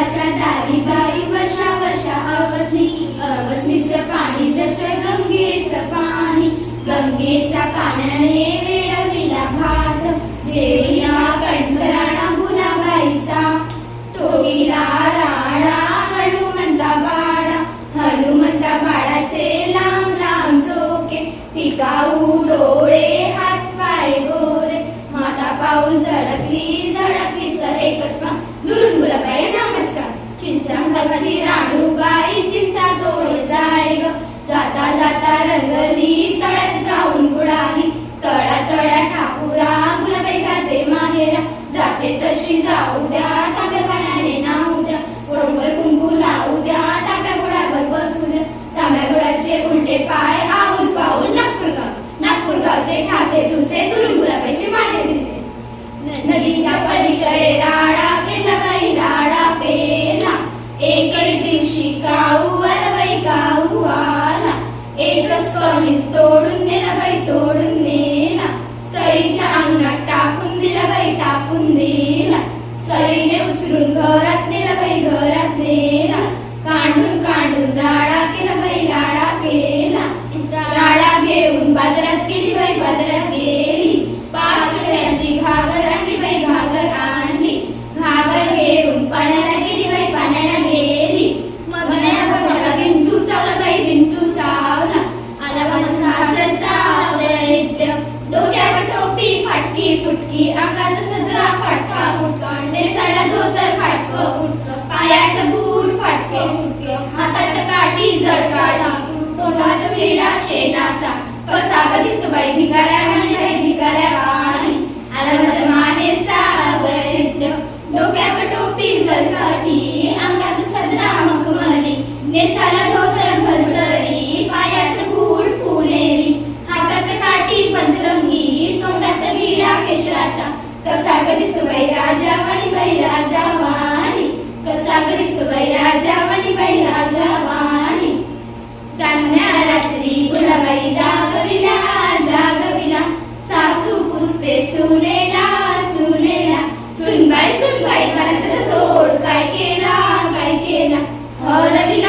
देवाच्या दारी बाई वर्षा वर्षा अवसनी अवसनीच पाणी जसं गंगेच पाणी. गंगेच्या पाण्याने वेडविला भात जेविया कंठराणा बुनाबाईचा टोकीला राणा हनुमंता बाळा. हनुमंता बाळाचे लांब लांब झोके. पिकाऊ डोळे हात पाय गोरे. माता पाऊल झडकली झडकली चिंचा हक्काची राणूबाई चिंचा तोड जाय ग जाता जाता रंगली तळ्यात जाऊन एकच कणीस तोडून नेला बाई तोडून नेला सईच्या अंगणात टाकून दिला बाई टाकून दिला सईने उचलून घरात नेला बाई घरात नेला कांडून कांडून राडा केला बाई राडा केला राडा घेऊन बाजारात गेली बाई बाजारात फाटकी फुटकी अंगात सदरा फाटका फुटका नेसायला धोतर फाटक फुटक पायात बूट फाटक फुटक हातात काठी जड तोंडात शेडा शेणाचा कसा ग दिसतो बाई भिकाऱ्या वाणी बाई भिकाऱ्या वाणी. आला माझ्या माहेरचा वैद्य डोक्यावर टोपी जरकाठी अंगात सदरा मखमली. नेसायला राजा वाणी बाई राजा वाणी राजा वाणी बाई राजा वाणी चांदण्या रात्री गुलाबाई जागविला जागविला सासू पुसते सुनेला सुनेला. सुनबाई सुनबाई करत जोड काय केला काय केला? हरविला.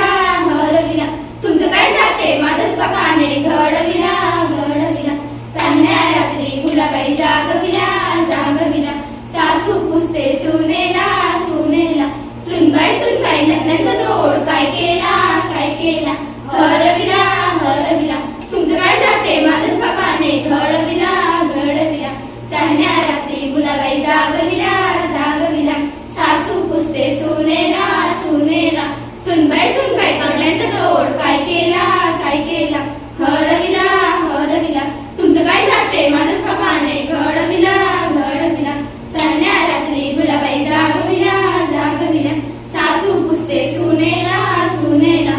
हरविला हरविला तुमचं काय जाते? माझ्याच बापाने. घडविला घडविला चांदण्या रात्री गुलाबाई जागविला जागविला सासू पुसते सुनेला सुनेला. सुनबाई सुनबाई पडल्यांचा काय केला काय केला? हरविला हरविला तुमचं काय जाते? माझ्याच बापाने. घडविला घडविला चांदण्या रात्री गुलाबाई जागविला जागविला सासू पुसते सुनेला सुनेला.